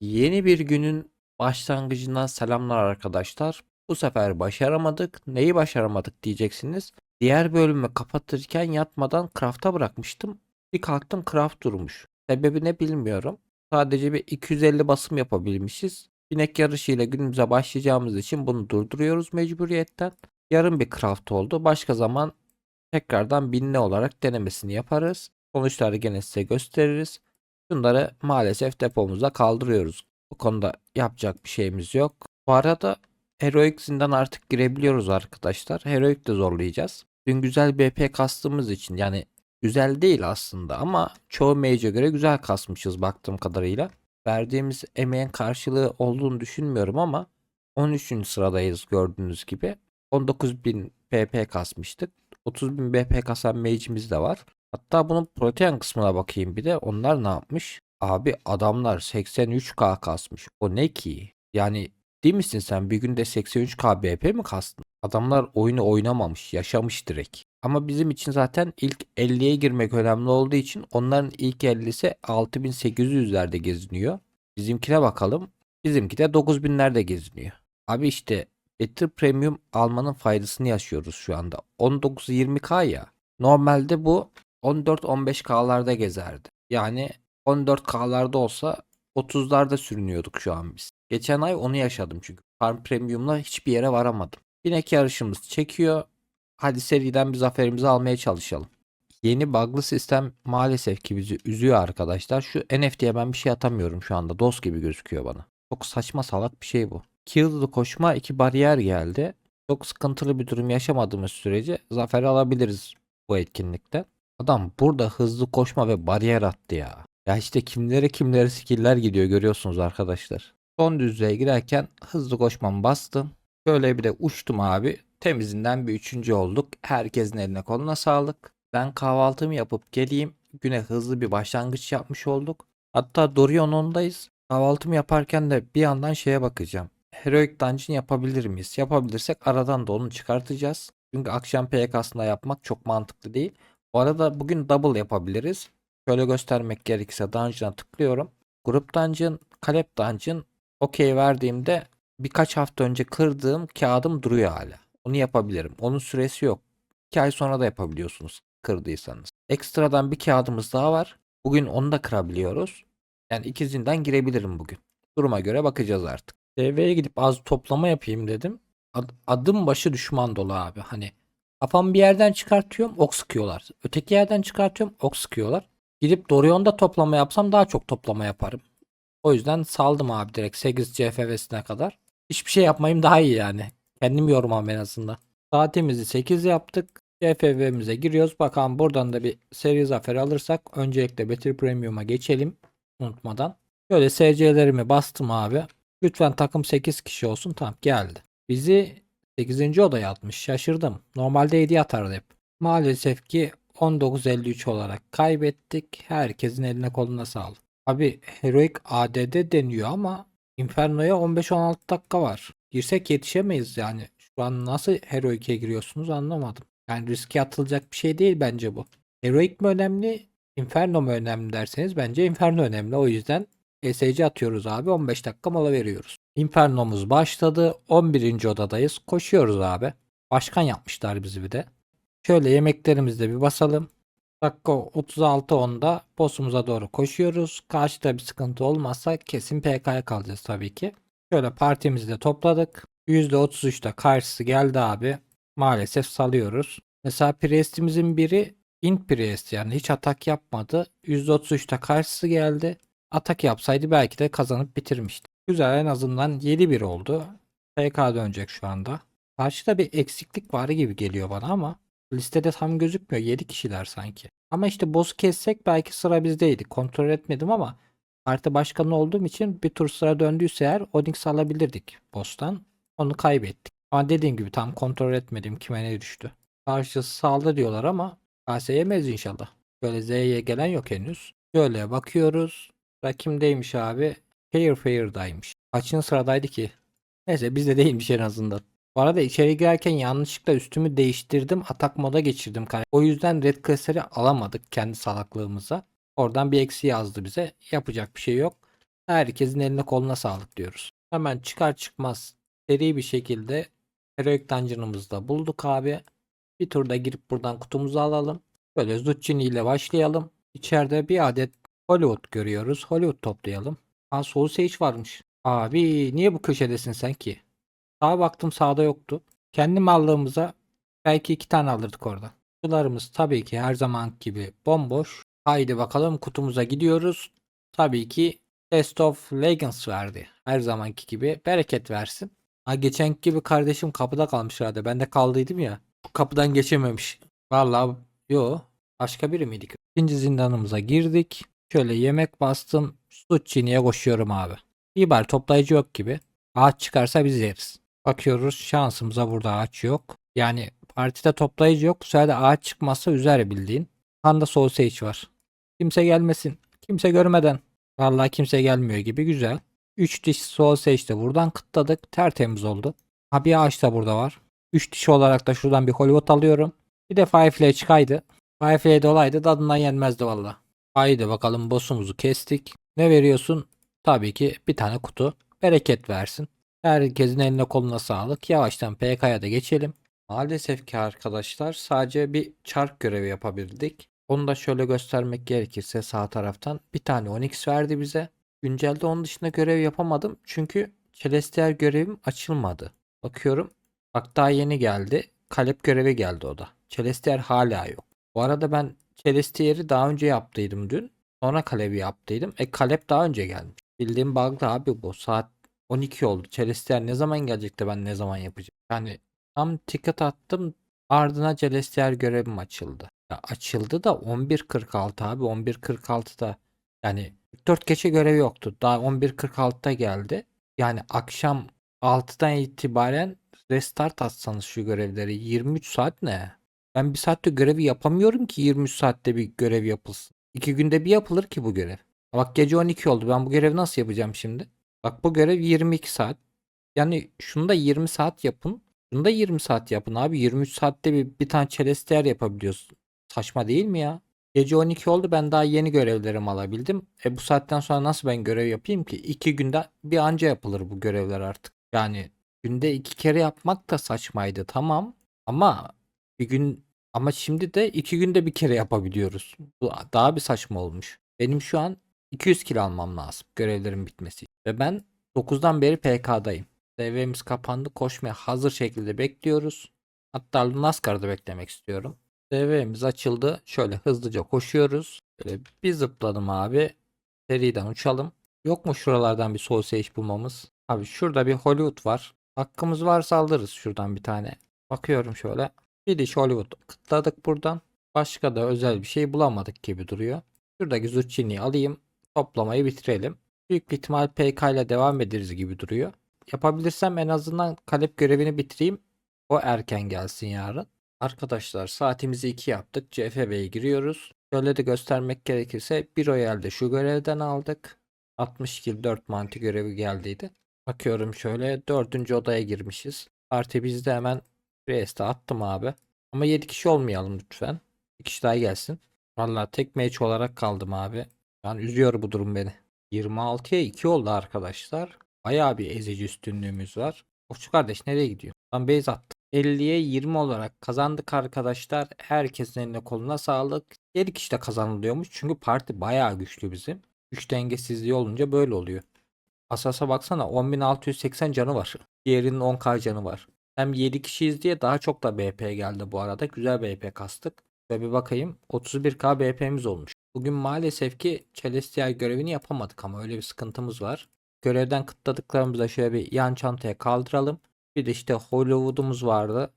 Yeni bir günün başlangıcından selamlar arkadaşlar. Bu sefer başaramadık. Neyi başaramadık diyeceksiniz. Diğer bölümü kapatırken yatmadan craft'a bırakmıştım. Bir kalktım craft durmuş. Sebebi ne bilmiyorum. Sadece bir 250 basım yapabilmişiz. Binek yarışıyla günümüze başlayacağımız için bunu durduruyoruz mecburiyetten. Yarın bir craft oldu. Başka zaman tekrardan binli olarak denemesini yaparız. Sonuçları gene size gösteririz. Bunları maalesef depomuza kaldırıyoruz. Bu konuda yapacak bir şeyimiz yok. Bu arada Heroic zindan artık girebiliyoruz arkadaşlar. Heroic de zorlayacağız. Dün güzel BP kastığımız için yani güzel değil aslında ama çoğu mage'e göre güzel kasmışız baktığım kadarıyla. Verdiğimiz emeğin karşılığı olduğunu düşünmüyorum ama 13. sıradayız gördüğünüz gibi. 19.000 PP kasmıştık. 30.000 BP kasan mage'imiz de var. Hatta bunun protein kısmına bakayım bir de. Onlar ne yapmış? Abi adamlar 83k kasmış. O ne ki? Yani değil misin sen bir günde 83k BP mi kastın? Adamlar oyunu oynamamış, yaşamış direkt. Ama bizim için zaten ilk 50'ye girmek önemli olduğu için onların ilk 50'si 6800'lerde geziniyor. Bizimkine bakalım. Bizimki de 9000'lerde geziniyor. Abi işte Ether Premium almanın faydasını yaşıyoruz şu anda. 19-20k ya. Normalde bu 14-15K'larda gezerdi. Yani 14K'larda olsa 30'larda sürünüyorduk şu an biz. Geçen ay onu yaşadım çünkü. Farm Premium'la hiçbir yere varamadım. Binek yarışımız çekiyor. Hadi seriden bir zaferimizi almaya çalışalım. Yeni bug'lı sistem maalesef ki bizi üzüyor arkadaşlar. Şu NFT'ye ben bir şey atamıyorum şu anda. DOS gibi gözüküyor bana. Çok saçma salak bir şey bu. İki hızlı koşma iki bariyer geldi. Çok sıkıntılı bir durum yaşamadığımız sürece zafer alabiliriz bu etkinlikte. Adam burada hızlı koşma ve bariyer attı ya. Ya işte kimlere kimlere skill'ler gidiyor görüyorsunuz arkadaşlar. Son düzlüğe girerken hızlı koşmamı bastım. Böyle bir de uçtum abi. Temizinden bir üçüncü olduk. Herkesin eline koluna sağlık. Ben kahvaltımı yapıp geleyim. Güne hızlı bir başlangıç yapmış olduk. Hatta Dorion 10'dayız. Kahvaltımı yaparken de bir yandan şeye bakacağım. Heroic Dungeon yapabilir miyiz? Yapabilirsek aradan da onu çıkartacağız. Çünkü akşam PK'sında yapmak çok mantıklı değil. Bu arada bugün double yapabiliriz. Şöyle göstermek gerekirse Dungeon'a tıklıyorum. Grup Dungeon, Kalep Dungeon okey verdiğimde birkaç hafta önce kırdığım kağıdım duruyor hala. Onu yapabilirim. Onun süresi yok. 2 ay sonra da yapabiliyorsunuz kırdıysanız. Ekstradan bir kağıdımız daha var. Bugün onu da kırabiliyoruz. Yani ikizinden girebilirim bugün. Duruma göre bakacağız artık. TV'ye gidip az toplama yapayım dedim. Ad- adım başı düşman dolu abi. Hani kafamı bir yerden çıkartıyorum ok sıkıyorlar. Öteki yerden çıkartıyorum ok sıkıyorlar. Gidip Dorion'da toplama yapsam daha çok toplama yaparım. O yüzden saldım abi direkt 8 CFV'sine kadar. Hiçbir şey yapmayayım daha iyi yani. Kendim yormam en azından. Saatimizi 8 yaptık. CFV'mize giriyoruz. Bakalım buradan da bir seri zafer alırsak öncelikle Battle Premium'a geçelim. Unutmadan. Böyle SC'lerimi bastım abi. Lütfen takım 8 kişi olsun. Tamam geldi. Bizi 8. odaya atmış. Şaşırdım. Normalde 7 atardı hep. Maalesef ki 19.53 olarak kaybettik. Herkesin eline koluna sağlık. Abi Heroic ADD deniyor ama Inferno'ya 15-16 dakika var. Girsek yetişemeyiz yani. Şu an nasıl Heroic'e giriyorsunuz anlamadım. Yani riske atılacak bir şey değil bence bu. Heroic mi önemli, Inferno mu önemli derseniz bence Inferno önemli. O yüzden ESC atıyoruz abi 15 dakika mola veriyoruz. Inferno'muz başladı. 11. odadayız. Koşuyoruz abi. Başkan yapmışlar bizi bir de. Şöyle yemeklerimizde bir basalım. Dakika 36-10'da boss'umuza doğru koşuyoruz. Karşıda bir sıkıntı olmazsa kesin PK'ya kalacağız tabii ki. Şöyle partimizi de topladık. %33'te karşısı geldi abi. Maalesef salıyoruz. Mesela Priest'imizin biri int Priest yani hiç atak yapmadı. %33'te karşısı geldi. Atak yapsaydı belki de kazanıp bitirmişti. Güzel en azından 7-1 oldu. PK dönecek şu anda. Karşıda bir eksiklik var gibi geliyor bana ama listede tam gözükmüyor. 7 kişiler sanki. Ama işte boss'u kessek belki sıra bizdeydi. Kontrol etmedim ama parti başkanı olduğum için bir tur sıra döndüyse eğer Onyx alabilirdik boss'tan. Onu kaybettik. Ama dediğim gibi tam kontrol etmedim kime ne düştü. Karşısı saldı diyorlar ama KS yemez inşallah. Böyle Z'ye gelen yok henüz. Şöyle bakıyoruz. Rakimdeymiş abi. Fair Fair'daymış. Kaçıncı sıradaydı ki? Neyse bizde değilmiş en azından. Bu arada içeri girerken yanlışlıkla üstümü değiştirdim. Atak moda geçirdim. O yüzden red klasörü alamadık kendi salaklığımıza. Oradan bir eksi yazdı bize. Yapacak bir şey yok. Herkesin eline koluna sağlık diyoruz. Hemen çıkar çıkmaz seri bir şekilde Heroic Dungeon'ımızı da bulduk abi. Bir turda girip buradan kutumuzu alalım. Böyle Zucchini ile başlayalım. İçeride bir adet Hollywood görüyoruz. Hollywood toplayalım. Aa Soul Sage varmış. Abi niye bu köşedesin sen ki? Sağa baktım sağda yoktu. Kendi mallığımıza belki iki tane alırdık orada. Kutularımız tabii ki her zaman gibi bomboş. Haydi bakalım kutumuza gidiyoruz. Tabii ki Test of Legends verdi. Her zamanki gibi bereket versin. Ha geçen gibi kardeşim kapıda kalmış herhalde. Ben de kaldıydım ya. Kapıdan geçememiş. Vallahi yo başka biri miydik? İkinci zindanımıza girdik. Şöyle yemek bastım. Su çiğniye koşuyorum abi. İyi bari toplayıcı yok gibi. Ağaç çıkarsa biz yeriz. Bakıyoruz şansımıza burada ağaç yok. Yani partide toplayıcı yok. Bu sefer ağaç çıkmazsa üzer bildiğin. Handa Soul Sage var. Kimse gelmesin. Kimse görmeden. Vallahi kimse gelmiyor gibi güzel. 3 diş Soul Sage de buradan kıtladık. Tertemiz oldu. Ha bir ağaç da burada var. 3 diş olarak da şuradan bir Hollywood alıyorum. Bir de Firefly çıkaydı. Firefly de olaydı tadından yenmezdi valla. Haydi bakalım boss'umuzu kestik. Ne veriyorsun? Tabii ki bir tane kutu. Bereket versin. Herkesin eline koluna sağlık. Yavaştan PK'ya da geçelim. Maalesef ki arkadaşlar sadece bir çark görevi yapabildik. Onu da şöyle göstermek gerekirse sağ taraftan bir tane Onyx verdi bize. Güncelde onun dışında görev yapamadım. Çünkü Celestial görevim açılmadı. Bakıyorum. Bak daha yeni geldi. Kalep görevi geldi o da. Celestial hala yok. Bu arada ben Celestial'i daha önce yaptıydım dün. Sonra Kalep'i yaptıydım. E Kalep daha önce gelmiş. Bildiğim bug'dı abi bu. Saat 12 oldu. Celestial ne zaman gelecek de ben ne zaman yapacağım? Yani tam ticket attım. Ardına Celestial görevim açıldı. Ya açıldı da 11.46 abi. 11.46'da yani 4 geçe görevi yoktu. Daha 11.46'da geldi. Yani akşam 6'dan itibaren restart atsanız şu görevleri 23 saat ne? Ben bir saatte görevi yapamıyorum ki 23 saatte bir görev yapılsın. 2 günde bir yapılır ki bu görev. Bak gece 12 oldu. Ben bu görevi nasıl yapacağım şimdi? Bak bu görev 22 saat. Yani şunu da 20 saat yapın. Şunu da 20 saat yapın abi. 23 saatte bir, bir tane Celestial yapabiliyorsun. Saçma değil mi ya? Gece 12 oldu ben daha yeni görevlerimi alabildim. E bu saatten sonra nasıl ben görev yapayım ki? 2 günde bir anca yapılır bu görevler artık. Yani günde iki kere yapmak da saçmaydı tamam. Ama bir gün ama şimdi de iki günde bir kere yapabiliyoruz. Bu daha bir saçma olmuş. Benim şu an 200 kilo almam lazım görevlerin bitmesi. Ve ben 9'dan beri PK'dayım. DV'miz kapandı. Koşmaya hazır şekilde bekliyoruz. Hatta Lunaskar'da beklemek istiyorum. DV'miz açıldı. Şöyle hızlıca koşuyoruz. Böyle bir zıpladım abi. Seriden uçalım. Yok mu şuralardan bir Soul Sage bulmamız? Abi şurada bir Hollywood var. Hakkımız varsa alırız şuradan bir tane. Bakıyorum şöyle. Bir diş Hollywood kıtladık buradan. Başka da özel bir şey bulamadık gibi duruyor. Şuradaki Zucchini'yi alayım. Toplamayı bitirelim. Büyük bir ihtimal PK ile devam ederiz gibi duruyor. Yapabilirsem en azından kalep görevini bitireyim. O erken gelsin yarın. Arkadaşlar saatimizi 2 yaptık. CFB'ye giriyoruz. Şöyle de göstermek gerekirse bir royalde şu görevden aldık. 60 kill 4 manti görevi geldiydi. Bakıyorum şöyle 4. odaya girmişiz. Parti bizde hemen Rest'e attım abi. Ama 7 kişi olmayalım lütfen. Bir kişi daha gelsin. Vallahi tek match olarak kaldım abi. Yani üzüyor bu durum beni. 26'ya 2 oldu arkadaşlar. Bayağı bir ezici üstünlüğümüz var. Koçu kardeş nereye gidiyor? Ben base attım. 50'ye 20 olarak kazandık arkadaşlar. Herkesin eline koluna sağlık. 7 kişi de kazanılıyormuş. Çünkü parti bayağı güçlü bizim. Güç dengesizliği olunca böyle oluyor. Asas'a baksana 10.680 canı var. Diğerinin 10k canı var. Hem 7 kişiyiz diye daha çok da BP geldi bu arada. Güzel BP kastık. Ve bir bakayım 31k BP'miz olmuş. Bugün maalesef ki Celestial görevini yapamadık ama öyle bir sıkıntımız var. Görevden kıtladıklarımızı şöyle bir yan çantaya kaldıralım. Bir de işte Hollywood'umuz vardı.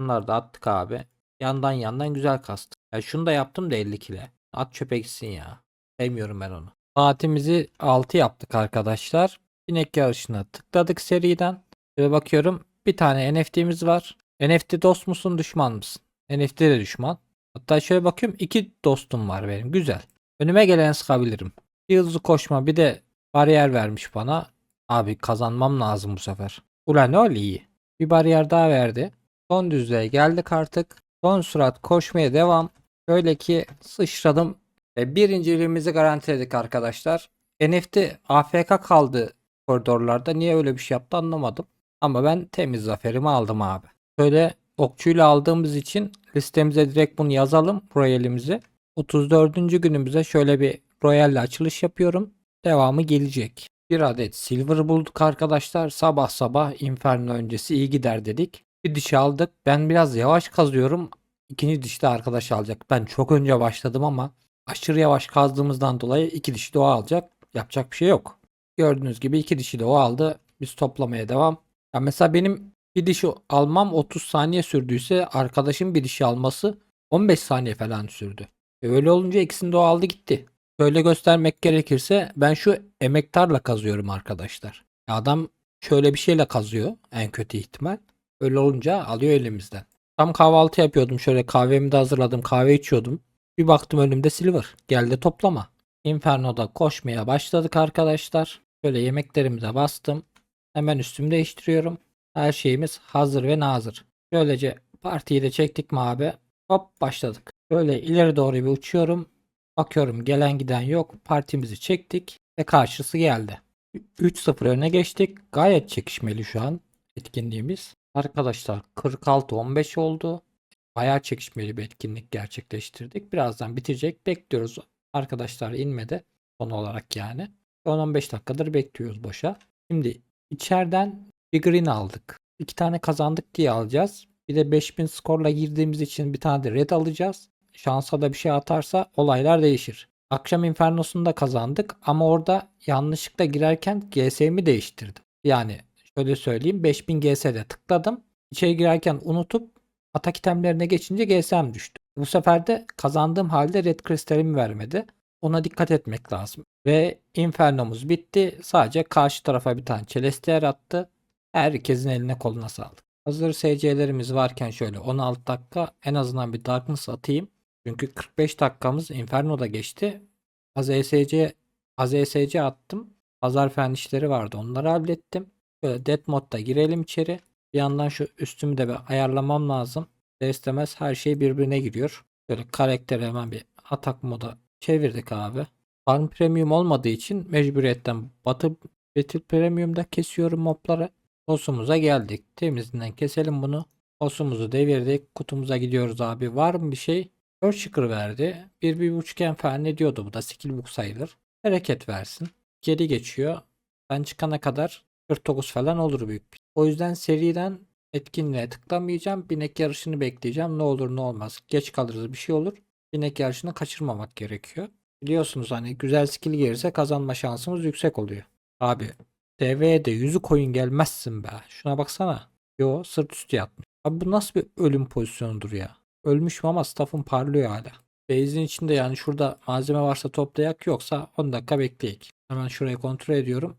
Bunları da attık abi. Yandan yandan güzel kastık. Ya şunu da yaptım da 50 kile. At çöpe gitsin ya. Sevmiyorum ben onu. Saatimizi 6 yaptık arkadaşlar. Binek yarışına tıkladık seriden. Ve bakıyorum bir tane NFT'miz var. NFT dost musun düşman mısın? NFT de düşman. Hatta şöyle bakıyorum iki dostum var benim. Güzel. Önüme gelen sıkabilirim. Bir hızlı koşma bir de bariyer vermiş bana. Abi kazanmam lazım bu sefer. Ulan öyle iyi. Bir bariyer daha verdi. Son düzlüğe geldik artık. Son sürat koşmaya devam. Şöyle ki sıçradım. Ve birinciliğimizi garantiledik arkadaşlar. NFT AFK kaldı koridorlarda. Niye öyle bir şey yaptı anlamadım. Ama ben temiz zaferimi aldım abi. Böyle okçuyla aldığımız için listemize direkt bunu yazalım royalimizi. 34. günümüze şöyle bir royalle açılış yapıyorum. Devamı gelecek. Bir adet silver bulduk arkadaşlar. Sabah sabah inferno öncesi iyi gider dedik. Bir dişi aldık. Ben biraz yavaş kazıyorum. İkinci dişi de arkadaş alacak. Ben çok önce başladım ama aşırı yavaş kazdığımızdan dolayı iki dişi de o alacak. Yapacak bir şey yok. Gördüğünüz gibi iki dişi de o aldı. Biz toplamaya devam. Ya mesela benim bir dişi almam 30 saniye sürdüyse arkadaşım bir dişi alması 15 saniye falan sürdü. E öyle olunca ikisini de o aldı gitti. Böyle göstermek gerekirse ben şu emektarla kazıyorum arkadaşlar. Adam şöyle bir şeyle kazıyor en kötü ihtimal. Öyle olunca alıyor elimizden. Tam kahvaltı yapıyordum şöyle kahvemi de hazırladım kahve içiyordum. Bir baktım önümde silver. Geldi toplama. Inferno'da koşmaya başladık arkadaşlar. Şöyle yemeklerimize bastım. Hemen üstümü değiştiriyorum. Her şeyimiz hazır ve nazır. Böylece partiyi de çektik mi abi? Hop başladık. Böyle ileri doğru bir uçuyorum. Bakıyorum gelen giden yok. Partimizi çektik ve karşısı geldi. 3-0 öne geçtik. Gayet çekişmeli şu an etkinliğimiz. Arkadaşlar 46-15 oldu. Bayağı çekişmeli bir etkinlik gerçekleştirdik. Birazdan bitecek. Bekliyoruz. Arkadaşlar inmedi. Son olarak yani. 10-15 dakikadır bekliyoruz boşa. Şimdi içeriden bir green aldık. İki tane kazandık diye alacağız. Bir de 5000 skorla girdiğimiz için bir tane de red alacağız. Şansa da bir şey atarsa olaylar değişir. Akşam Inferno'sunu da kazandık ama orada yanlışlıkla girerken GS'mi değiştirdim. Yani şöyle söyleyeyim 5000 GS'de tıkladım. İçeri girerken unutup atak itemlerine geçince GS'm düştü. Bu sefer de kazandığım halde red kristalimi vermedi. Ona dikkat etmek lazım. Ve Inferno'muz bitti. Sadece karşı tarafa bir tane Celestial attı. Herkesin eline koluna sağlık. Hazır SC'lerimiz varken şöyle 16 dakika en azından bir Darkness atayım. Çünkü 45 dakikamız Inferno'da geçti. Az ESC, az ESC attım. Pazar fen işleri vardı. Onları hallettim. Böyle Death Mode'da girelim içeri. Bir yandan şu üstümü de bir ayarlamam lazım. İstemez her şey birbirine giriyor. Böyle karakteri hemen bir atak moda çevirdik abi. Farm Premium olmadığı için mecburiyetten Batı Battle Premium'da kesiyorum mobları. Boss'umuza geldik. Temizinden keselim bunu. Boss'umuzu devirdik. Kutumuza gidiyoruz abi. Var mı bir şey? Earthshaker verdi. Bir bir buçukken falan ne diyordu bu da skill book sayılır. Hareket versin. Geri geçiyor. Ben çıkana kadar 49 falan olur büyük. bir- O yüzden seriden etkinliğe tıklamayacağım. Binek yarışını bekleyeceğim. Ne olur ne olmaz. Geç kalırız bir şey olur. Binek yarışını kaçırmamak gerekiyor. Biliyorsunuz hani güzel skill gelirse kazanma şansımız yüksek oluyor. Abi DV'de yüzü koyun gelmezsin be. Şuna baksana. Yo sırt üstü yatmış. Abi bu nasıl bir ölüm pozisyonudur ya? Ölmüşüm ama staff'ım parlıyor hala. Base'in içinde yani şurada malzeme varsa toplayak yoksa 10 dakika bekleyek. Hemen şurayı kontrol ediyorum.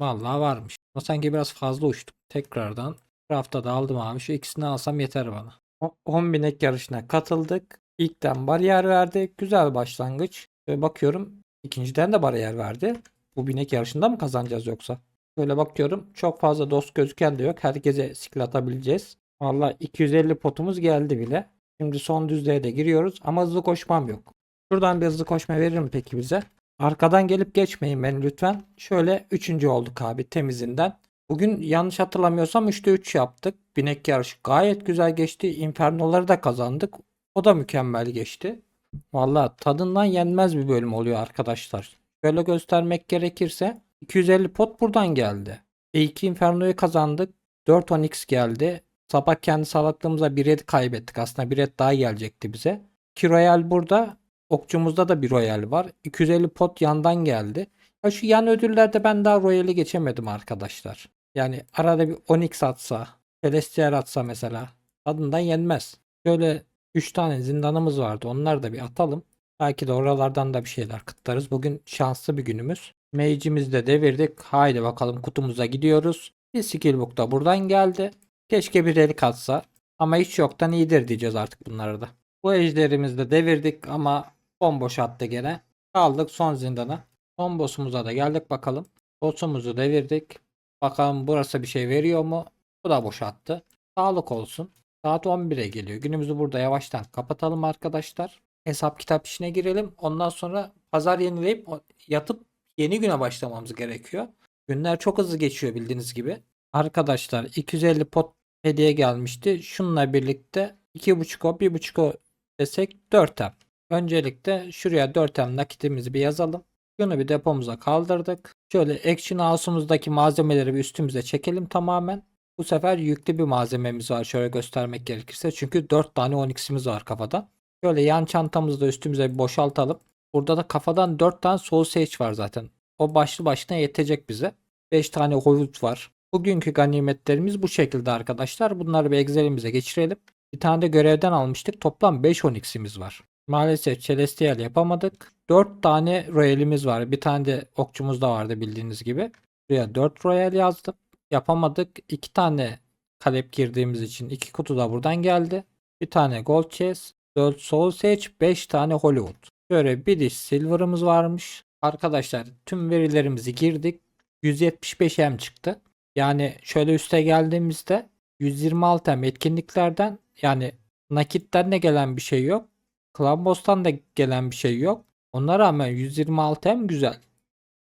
Vallahi varmış. Ama sanki biraz fazla uçtum. Tekrardan rafta da aldım abi. Şu ikisini alsam yeter bana. O- 10 binek yarışına katıldık. İlkten bariyer verdi. Güzel başlangıç. Ve bakıyorum ikinciden de bariyer verdi. Bu binek yarışında mı kazanacağız yoksa? Böyle bakıyorum. Çok fazla dost gözüken de yok. Herkese skill atabileceğiz. Valla 250 potumuz geldi bile. Şimdi son düzlüğe de giriyoruz ama hızlı koşmam yok. Şuradan bir hızlı koşma verir mi peki bize? Arkadan gelip geçmeyin beni lütfen. Şöyle üçüncü olduk abi temizinden. Bugün yanlış hatırlamıyorsam 3'te 3 yaptık. Binek yarışı gayet güzel geçti. Inferno'ları da kazandık. O da mükemmel geçti. Valla tadından yenmez bir bölüm oluyor arkadaşlar. Şöyle göstermek gerekirse 250 pot buradan geldi. E2 Inferno'yu kazandık. 4 Onyx geldi. Sabah kendi salaklığımıza bir red kaybettik. Aslında bir red daha gelecekti bize. 2 Royal burada. Okçumuzda da bir Royal var. 250 pot yandan geldi. Ya şu yan ödüllerde ben daha Royal'i geçemedim arkadaşlar. Yani arada bir Onyx atsa, Celestial atsa mesela tadından yenmez. Şöyle 3 tane zindanımız vardı. Onları da bir atalım. Belki de oralardan da bir şeyler kıtlarız. Bugün şanslı bir günümüz. Mage'imizi de devirdik. Haydi bakalım kutumuza gidiyoruz. Bir skill book da buradan geldi. Keşke bir relik atsa. Ama hiç yoktan iyidir diyeceğiz artık bunları da. Bu ejderimizi de devirdik ama bomboş attı gene. Kaldık son zindana. Son boss'umuza da geldik bakalım. Boss'umuzu devirdik. Bakalım burası bir şey veriyor mu? Bu da boş attı. Sağlık olsun. Saat 11'e geliyor. Günümüzü burada yavaştan kapatalım arkadaşlar. Hesap kitap işine girelim. Ondan sonra pazar yenileyip yatıp yeni güne başlamamız gerekiyor. Günler çok hızlı geçiyor bildiğiniz gibi. Arkadaşlar 250 pot hediye gelmişti. Şununla birlikte 2.5 o 1.5 o desek 4M. Öncelikle şuraya 4M nakitimizi bir yazalım. Şunu bir depomuza kaldırdık. Şöyle Action House'umuzdaki malzemeleri bir üstümüze çekelim tamamen. Bu sefer yüklü bir malzememiz var şöyle göstermek gerekirse. Çünkü 4 tane 12'simiz var kafadan. Şöyle yan çantamızı da üstümüze bir boşaltalım. Burada da kafadan 4 tane Soul Sage var zaten. O başlı başına yetecek bize. 5 tane Hollywood var. Bugünkü ganimetlerimiz bu şekilde arkadaşlar. Bunları bir Excel'imize geçirelim. Bir tane de görevden almıştık. Toplam 5 Onyx'imiz var. Maalesef Celestial yapamadık. 4 tane Royal'imiz var. Bir tane de okçumuz da vardı bildiğiniz gibi. Buraya 4 Royal yazdım. Yapamadık. 2 tane kalep girdiğimiz için 2 kutu da buradan geldi. Bir tane Gold Chest, 4 Soul Sage, 5 tane Hollywood. Şöyle bir diş Silver'ımız varmış. Arkadaşlar tüm verilerimizi girdik. 175 M çıktı. Yani şöyle üste geldiğimizde 126 M etkinliklerden yani nakitten de gelen bir şey yok. Clubboss'tan da gelen bir şey yok. Ona rağmen 126 M güzel.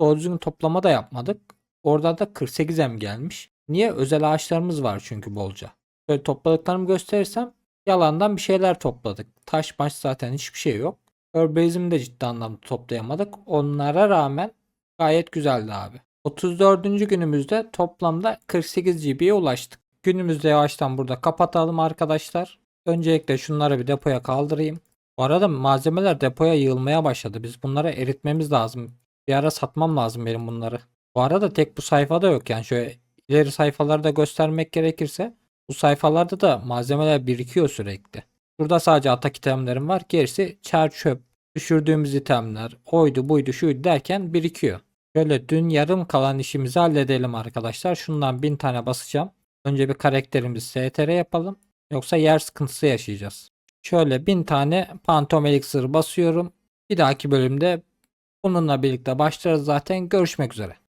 Doğru düzgün toplama da yapmadık. Orada da 48 M gelmiş. Niye? Özel ağaçlarımız var çünkü bolca. Böyle topladıklarımı gösterirsem yalandan bir şeyler topladık. Taş maç zaten hiçbir şey yok. Herbase'imi de ciddi anlamda toplayamadık. Onlara rağmen gayet güzeldi abi. 34. günümüzde toplamda 48 GB'ye ulaştık. Günümüzde yavaştan burada kapatalım arkadaşlar. Öncelikle şunları bir depoya kaldırayım. Bu arada malzemeler depoya yığılmaya başladı. Biz bunları eritmemiz lazım. Bir ara satmam lazım benim bunları. Bu arada tek bu sayfada yok yani şöyle ileri sayfaları da göstermek gerekirse bu sayfalarda da malzemeler birikiyor sürekli. Burada sadece atak itemlerim var. Gerisi çer çöp, düşürdüğümüz itemler, oydu buydu şuydu derken birikiyor. Şöyle dün yarım kalan işimizi halledelim arkadaşlar. Şundan bin tane basacağım. Önce bir karakterimizi STR yapalım. Yoksa yer sıkıntısı yaşayacağız. Şöyle bin tane Phantom Elixir basıyorum. Bir dahaki bölümde bununla birlikte başlarız zaten. Görüşmek üzere.